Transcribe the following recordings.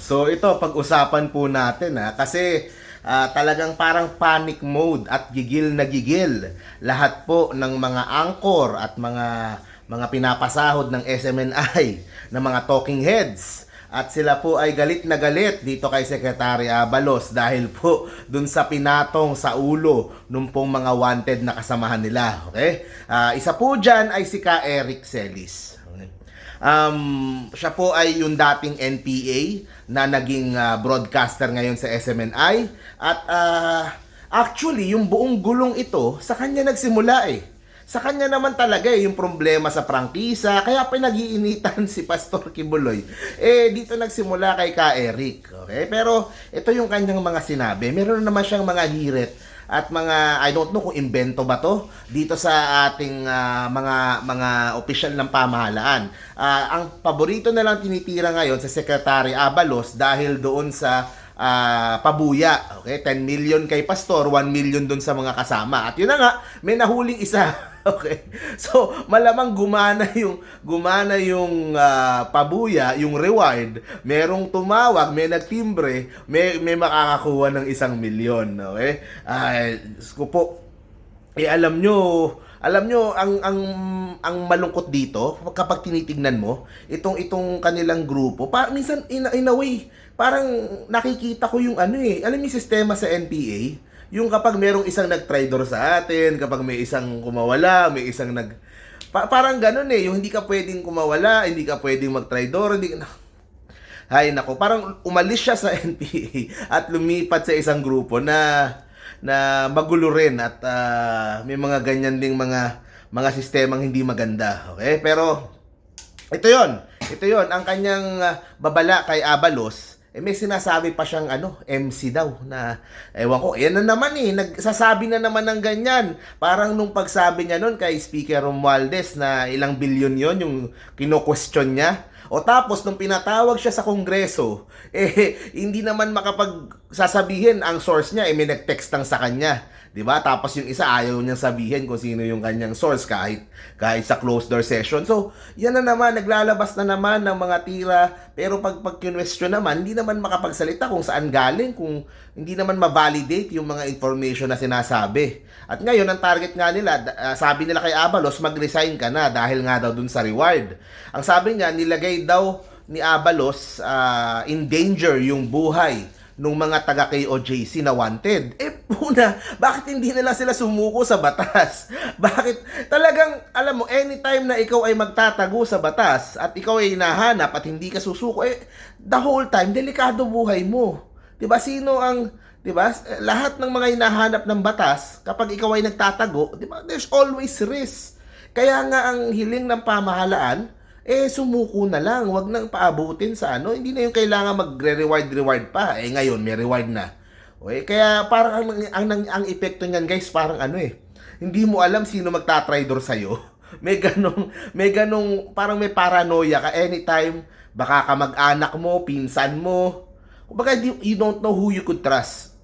So ito, pag-usapan po natin ha, kasi ah, talagang parang panic mode at gigil na gigil lahat po ng mga anchor at mga mga pinapasahod ng SMNI ng mga talking heads. At sila po ay galit na galit dito kay Secretary Abalos dahil po dun sa pinatong sa ulo nung pong mga wanted na kasamahan nila. Okay? Ah, isa po dyan ay si Ka Eric Celis. Um, siya po ay yung dating NPA na naging ah, broadcaster ngayon sa SMNI at ah, actually yung buong gulong ito sa kanya nagsimula eh. Sa kanya naman talaga eh, yung problema sa prangkisa, kaya pinag-iinitan si Pastor Kibuloy. Eh, dito nagsimula kay Ka Eric. Okay? Pero ito yung kanyang mga sinabi. Meron naman siyang mga hirit at mga I don't know kung invento ba to dito sa ating ah, mga mga opisyal ng pamahalaan. Ah, ang paborito na lang tinitira ngayon sa Secretary Abalos dahil doon sa ah, pabuya. Okay, 10 million kay pastor, 1 million doon sa mga kasama. At yun na nga, may nahuling isa. Okay. So, malamang gumana yung gumana yung ah, pabuya, yung reward. Merong tumawag, may nagtimbre, may may makakakuha ng isang milyon, okay? Ay, ko po, eh alam nyo, alam nyo ang ang ang malungkot dito kapag tinitingnan mo itong itong kanilang grupo, pa minsan in, in a way parang nakikita ko yung ano eh, alam yung sistema sa NPA, yung kapag merong isang nag-traitor sa atin, kapag may isang kumawala, may isang nag pa- parang ganun eh, yung hindi ka pwedeng kumawala, hindi ka pwedeng mag-traitor, hindi Hay nako, parang umalis siya sa NPA at lumipat sa isang grupo na na magulo rin at ah, may mga ganyan ding mga mga sistemang hindi maganda. Okay? Pero ito 'yon. Ito 'yon ang kanyang ah, babala kay Abalos. Eh, may sinasabi pa siyang ano, MC daw na ewan ko, yan na naman eh, nagsasabi na naman ng ganyan. Parang nung pagsabi niya nun kay Speaker Romualdez na ilang bilyon yon yung kino-question niya. O tapos nung pinatawag siya sa kongreso, eh hindi naman makapag sasabihin ang source niya, eh may nag-text lang sa kanya. 'Di ba? Tapos yung isa ayaw niyang sabihin kung sino yung kanyang source kahit kahit sa closed door session. So, yan na naman naglalabas na naman ng mga tira, pero pag pag question naman, hindi naman makapagsalita kung saan galing, kung hindi naman ma-validate yung mga information na sinasabi. At ngayon, ang target nga nila, ah, sabi nila kay Abalos, mag-resign ka na dahil nga daw dun sa reward. Ang sabi niya, nilagay daw ni Abalos ah, in danger yung buhay nung mga taga KOJC na wanted. Eh, una, bakit hindi nila sila sumuko sa batas? Bakit talagang, alam mo, anytime na ikaw ay magtatago sa batas at ikaw ay hinahanap at hindi ka susuko, eh, the whole time, delikado buhay mo. 'Di ba Sino ang, 'di ba Lahat ng mga hinahanap ng batas, kapag ikaw ay nagtatago, 'di ba there's always risk. Kaya nga ang hiling ng pamahalaan, eh sumuko na lang, wag nang paabutin sa ano, hindi na yung kailangan magre-reward reward pa. Eh ngayon may reward na. Okay, kaya parang ang, ang, ang, ang epekto niyan guys, parang ano eh, hindi mo alam sino magta-traitor sa iyo. May ganong may ganong parang may paranoia ka anytime baka ka mag-anak mo, pinsan mo. Kumbaga you, don't know who you could trust.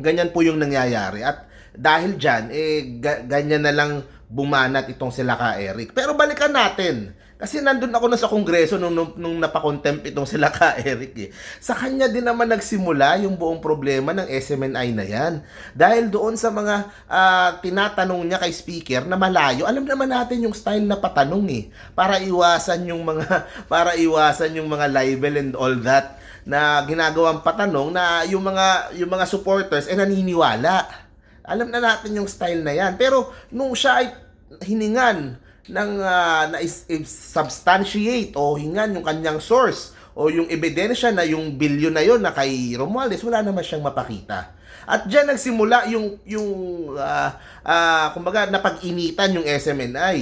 Ganyan po yung nangyayari. At dahil dyan, eh, ga- ganyan na lang bumanat itong sila ka Eric. Pero balikan natin. Kasi nandun ako na sa kongreso nung, nung, nung napakontempt itong sila ka Eric eh. Sa kanya din naman nagsimula yung buong problema ng SMNI na yan. Dahil doon sa mga ah, tinatanong niya kay speaker na malayo, alam naman natin yung style na patanong eh. Para iwasan yung mga, para iwasan yung mga libel and all that na ginagawang patanong na yung mga yung mga supporters ay naniniwala. Alam na natin yung style na yan. Pero nung siya ay hiningan ng ah, na is- substantiate o hingan yung kanyang source o yung ebidensya na yung bilyon na yon na kay Romualdez, wala naman siyang mapakita. At diyan nagsimula yung yung ah, ah, kumbaga napag-initan yung SMNI.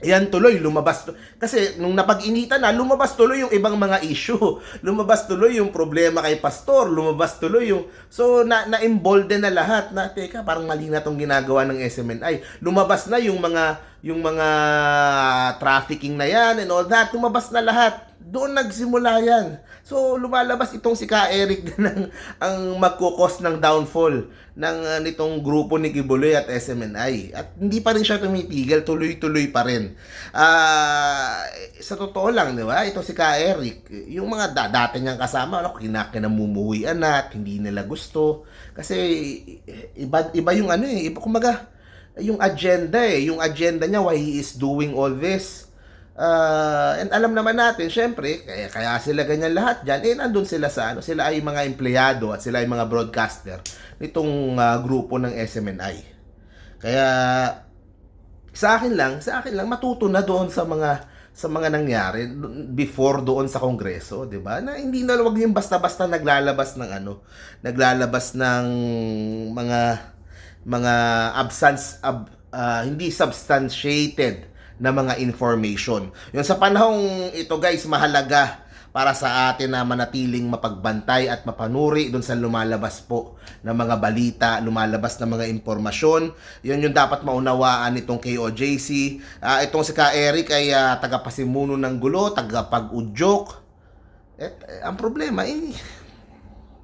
Yan tuloy, lumabas. Kasi nung napag-initan na, lumabas tuloy yung ibang mga issue. Lumabas tuloy yung problema kay pastor. Lumabas tuloy yung... So, na, na-embolden na lahat na, teka, parang mali na tong ginagawa ng SMNI. Lumabas na yung mga yung mga trafficking na yan and all that, lumabas na lahat. Doon nagsimula yan. So, lumalabas itong si Ka Eric din ang, magkukos ng downfall ng uh, nitong grupo ni Kibuloy at SMNI. At hindi pa rin siya tumitigil, tuloy-tuloy pa rin. Ah, sa totoo lang, di ba? Ito si Ka Eric, yung mga da- dati niyang kasama, ano, kinakinamumuhian na at hindi nila gusto. Kasi iba, iba yung ano eh, iba, kumaga, yung agenda eh, yung agenda niya why he is doing all this. Uh, and alam naman natin, syempre, kaya, kaya sila ganyan lahat dyan, eh, nandun sila sa, ano, sila ay mga empleyado at sila ay mga broadcaster nitong ah, grupo ng SMNI. Kaya, sa akin lang, sa akin lang, matuto na doon sa mga sa mga nangyari before doon sa kongreso, 'di ba? Na hindi na wag yung basta-basta naglalabas ng ano, naglalabas ng mga mga absence ab, ah, hindi substantiated na mga information. Yung sa panahong ito guys, mahalaga para sa atin na manatiling mapagbantay at mapanuri doon sa lumalabas po ng mga balita, lumalabas ng mga impormasyon. Yun yung dapat maunawaan nitong KOJC. Ah, itong si Ka Eric ay ah, tagapasimuno ng gulo, tagapag-udyok. Eh, eh, ang problema, eh,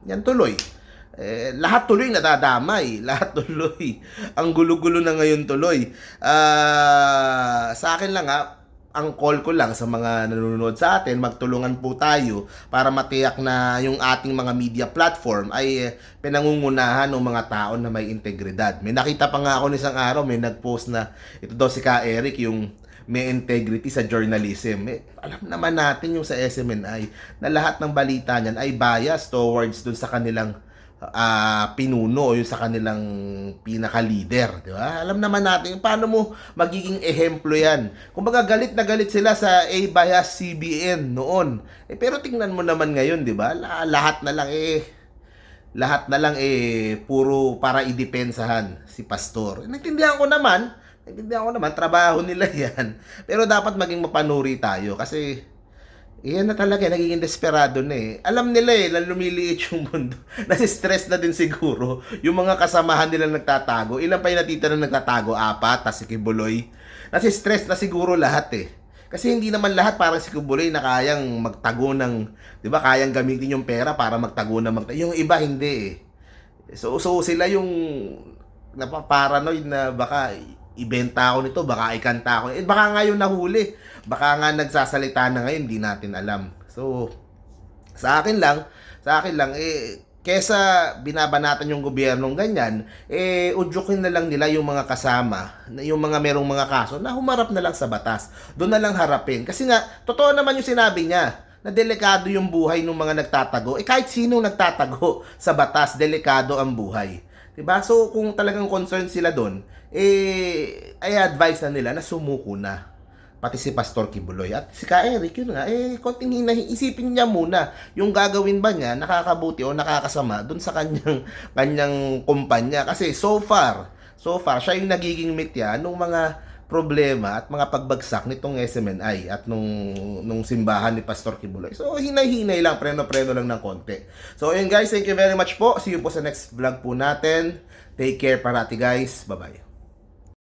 yan tuloy. Eh, lahat tuloy nadadamay. Lahat tuloy. Ang gulo-gulo na ngayon tuloy. Ah, sa akin lang ha, ang call ko lang sa mga nanonood sa atin, magtulungan po tayo para matiyak na yung ating mga media platform ay eh, pinangungunahan ng mga tao na may integridad. May nakita pa nga ako isang araw, may nag-post na ito daw si Ka Eric yung may integrity sa journalism. Eh, alam naman natin yung sa SMNI na lahat ng balita niyan ay bias towards dun sa kanilang ah, pinuno o yung sa kanilang pinaka-leader, di ba? Alam naman natin paano mo magiging ehemplo yan. Kumbaga galit na galit sila sa A bias CBN noon. Eh, pero tingnan mo naman ngayon, di ba? La- lahat na lang eh lahat na lang eh puro para idepensahan si pastor. Naintindihan ko naman, naintindihan ko naman trabaho nila 'yan. Pero dapat maging mapanuri tayo kasi Iyan na talaga, nagiging desperado na eh. Alam nila eh, na lumiliit yung mundo. Nasi-stress na din siguro. Yung mga kasamahan nila nagtatago. Ilan pa yung natitira na nagtatago? Apat, tas si Kibuloy. Nasi-stress na siguro lahat eh. Kasi hindi naman lahat parang si Kibuloy na kayang magtago ng, di ba, kayang gamitin yung pera para magtago na magtago. Yung iba hindi eh. So, so sila yung napaparanoid na baka ibenta ako nito, baka ikanta ako. Eh, baka nga yung nahuli. Baka nga nagsasalita na ngayon, hindi natin alam. So, sa akin lang, sa akin lang, eh, kesa binabanatan yung gobyernong ganyan, eh, udyukin na lang nila yung mga kasama, yung mga merong mga kaso, na humarap na lang sa batas. Doon na lang harapin. Kasi nga, totoo naman yung sinabi niya, na delikado yung buhay ng mga nagtatago. Eh, kahit sino nagtatago sa batas, delikado ang buhay. 'Di ba? So, kung talagang concerned sila doon, eh, ay advice na nila na sumuko na. Pati si Pastor Kibuloy. At si Ka Eric, yun nga, eh, konting hinahi, isipin niya muna, yung gagawin ba niya, nakakabuti o nakakasama doon sa kanyang, kanyang kumpanya. Kasi so far, so far, siya yung nagiging mitya nung mga problema at mga pagbagsak nitong SMNI at nung nung simbahan ni Pastor Kibuloy. So hinay-hinay lang, preno-preno lang ng konti. So ayun guys, thank you very much po. See you po sa next vlog po natin. Take care parati guys. Bye-bye.